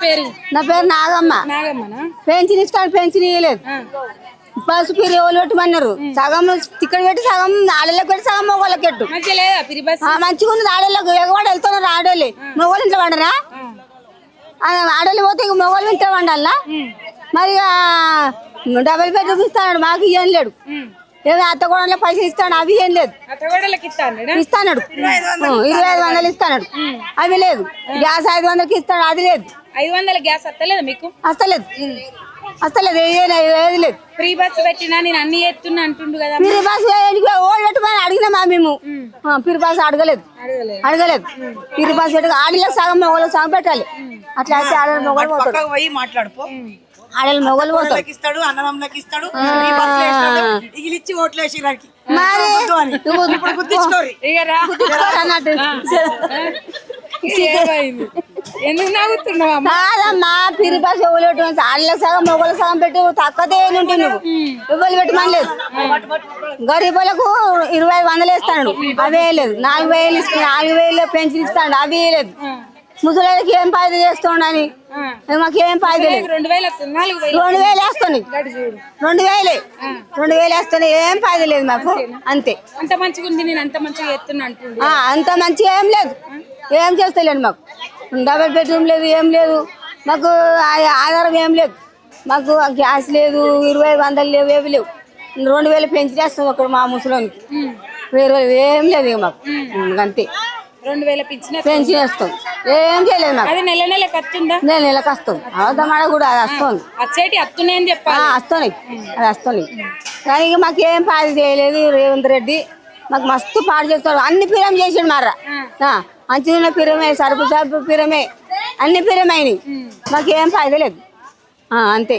పేరు? నా పేరు నాగమ్మ. నాగమ్మనా? పెన్షన్ ఇస్తాను పెన్షన్ ఇవ్వలేదు. బస్సు పిరి ఎవరు పెట్టమన్నారు సగం ఇక్కడ పెట్టి సగం ఆడళ్ళకి పెట్టి సగం మొగోళ్ళకి పెట్టు మంచిగా ఉంది ఆడళ్ళకు. ఎగవాడు వెళ్తున్నారు ఆడోళ్ళు. మొగోళ్ళు ఇంట్లో వండరా ఆ, ఆడోళ్ళు పోతే ఇక మొగోళ్ళు ఇంట్లో వండాలా మరి ఇక డబల్ బెడ్రూమ్ ఇస్తాడు మాకు ఏం లేడు. ఏదో అత్త కూడా పైసలు ఇస్తాడు అవి ఏం లేదు. ఇస్తాడు ఇరవై ఐదు వందలు ఇస్తాడు. అవి లేదు. గ్యాస్ ఐదు వందలకి ఇస్తాడు అది లేదు. ఐదు వందల గ్యాస్ వస్తలేదా మీకు? అస్తలేదు అస్తలేదు ఏ- ఏది లేదు ఫ్రీ బస్ పెట్టినా నేను అన్ని ఎత్తున్నా అంటుండు కదా పిరి బాస్ ఓడి పెట్టమని అడిగినామా మేము? ఆ, పిరి బాస్ అడగలేదు. అడగలే అడగలేదు. పిరి బాస్ పెట్టు ఆడలకు సగం మొగలు సగం పెట్టాలి. అట్లా అయితే ఆడల మొగలు పోయి మాట్లాడుకో. ఆడల మొగలు పోతాడు ఇస్తాడు అన్నదమ్ములకి ఇస్తాడు. ఇగిలిచ్చి ఓట్లు వేసి వాడికి మరి అని. ఇప్పుడు గుర్తించుకోరి. అన్నట్టు? ఎందుకు నవ్వుతున్నావు కాదమ్మా పిరి బాస్ ఎవరు పెట్టమని ఆడలకు సగం మొగలు సగం పెట్టి తక్కువతే నుండి నువ్వు? ఎవరు పెట్టమని లేదు. గరీబులకు ఇరవై ఐదు వందలు ఇస్తాడు. అవే లేదు నాలుగు వేలు నాలుగు వేలు పెన్షన్ ఇస్తాడు. అవి లేదు ముసలికి ఏం పాయిద చేస్తుండని మాకు ఏం పాయిద లేదు. రెండు వేల వేస్తుంది. రెండు వేలే రెండు వేలు. వేస్తున్నాయి. ఏం పాయిద లేదు మాకు. అంతే. అంత మంచిగా ఉంది నేను అంత మంచిగా ఎత్తున్నా అంత మంచిగా ఏం లేదు. ఏం చేస్తలేండి మాకు. డబల్ బెడ్రూమ్ లేదు ఏం లేదు. మాకు ఆధారం ఏం లేదు. మాకు గ్యాస్ లేదు ఇరవై ఐదు వందలు లేవు ఏవి లేవు. రెండు వేలు పెంచి చేస్తాం అక్కడ మా ముసలోనికి. ఏం లేదు ఇక మాకు. అంతే. రెండు వేల పింఛన్ పెంచి వేస్తాం ఏం చేయలేదు మాకు. అది నెల నెల ఖర్చుందా నేను నెలకు వస్తాం. అవద్దమాడ కూడా అది వస్తుంది అచ్చేటి అని ఆ, చెప్పాలి వస్తున్నాయి. అది వస్తున్నాయి. కానీ ఇక మాకు ఏం పాడు చేయలేదు రేవంత్ రెడ్డి. మాకు మస్తు పాడు చేస్తాడు. అన్ని పిరం చేసాడు మర్ర. అంచున పిరమే సరుపు సరుపు పిరమే. అన్ని పిరమైనవి మాకేం ఫాయిదా లేదు. అంతే.